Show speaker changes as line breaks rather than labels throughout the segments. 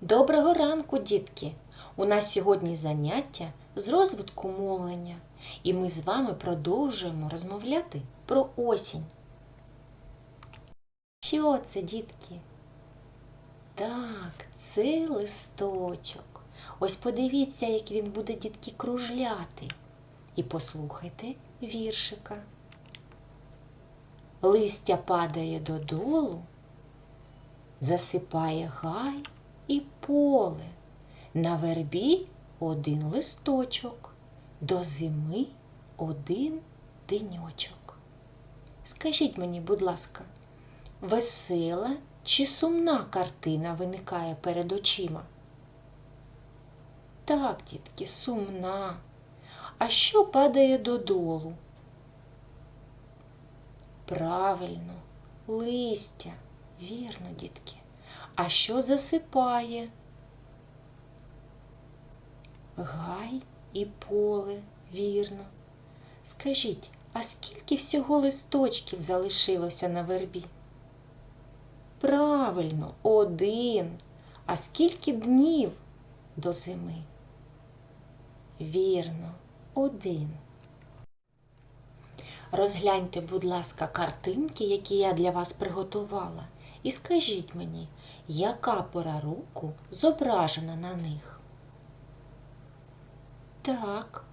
Доброго ранку, дітки! У нас сьогодні заняття з розвитку мовлення, і ми з вами продовжуємо розмовляти про осінь. Що це, дітки? Так, це листочок. Ось подивіться, як він буде дітки кружляти. І послухайте віршика. Листя падає додолу, засипає гай і поле. На вербі один листочок, до зими один деньочок. Скажіть мені, будь ласка, весела чи сумна картина виникає перед очима? Так, дітки, сумна. А що падає додолу? Правильно, листя. Вірно, дітки. А що засипає? Гай і поле, вірно. Скажіть, а скільки всього листочків залишилося на вербі? Правильно, один. А скільки днів до зими? Вірно, один. Розгляньте, будь ласка, картинки, які я для вас приготувала, і скажіть мені, яка пора року зображена на них? Так,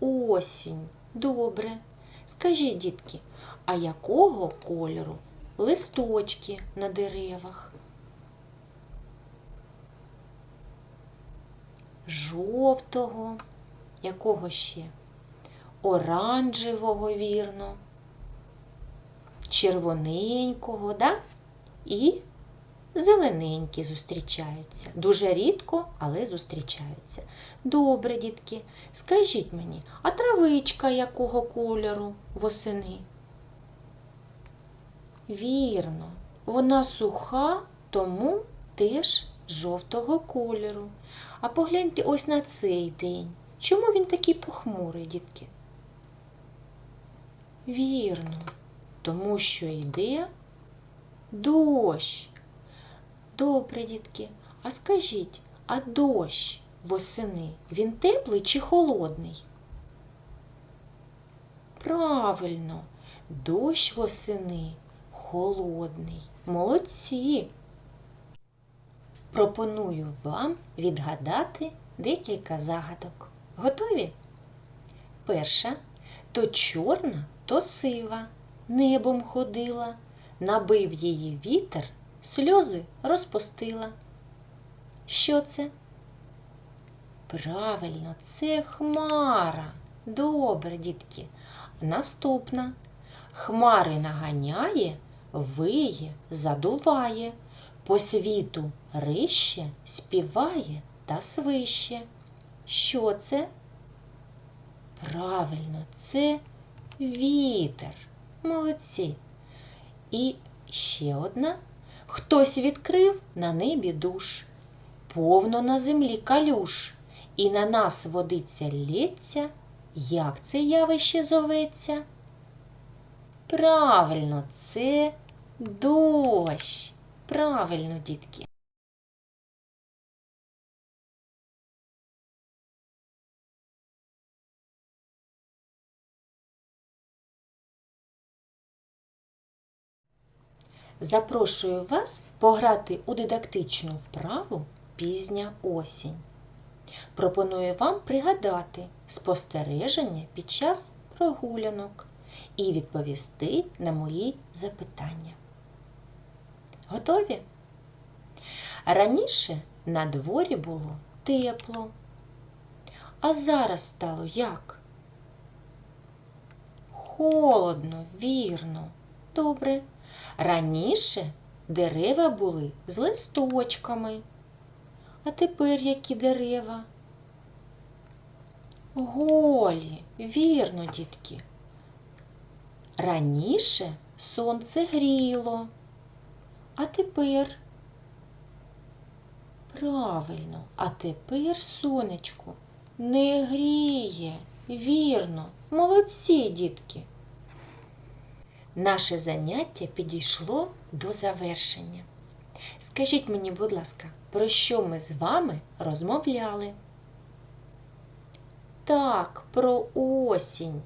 осінь. Добре. Скажіть, дітки, а якого кольору листочки на деревах? Жовтого, якого ще? Оранжевого, вірно, червоненького, да? І зелененькі зустрічаються. Дуже рідко, але зустрічаються. Добре, дітки, скажіть мені, а травичка якого кольору восени? Вірно, вона суха, тому теж жовтого кольору. А погляньте ось на цей день. Чому він такий похмурий, дітки? Вірно, тому що йде дощ. Добре, дітки, а скажіть, а дощ восени він теплий чи холодний? Правильно, дощ восени холодний. Молодці. Пропоную вам відгадати декілька загадок. Готові? Перша то чорна, то сива, небом ходила, набив її вітер, сльози розпустила. Що це? Правильно, це хмара. Добре, дітки. Наступна. Хмари наганяє, виє, задуває, по світу рище, співає та свище. Що це? Правильно, це вітер. Молодці. І ще одна. Хтось відкрив на небі душ, повно на землі калюш, і на нас водиться лється. Як це явище зоветься? Правильно, це дощ. Правильно, дітки. Запрошую вас пограти у дидактичну вправу пізня осінь. Пропоную вам пригадати спостереження під час прогулянок і відповісти на мої запитання. Готові? Раніше на дворі було тепло. А зараз стало як? Холодно, вірно. Добре. Раніше дерева були з листочками. А тепер які дерева? Голі, вірно, дітки. Раніше сонце гріло, а тепер правильно, а тепер сонечко не гріє. Вірно, молодці, дітки. Наше заняття підійшло до завершення. Скажіть мені, будь ласка, про що ми з вами розмовляли? Так, про осінь.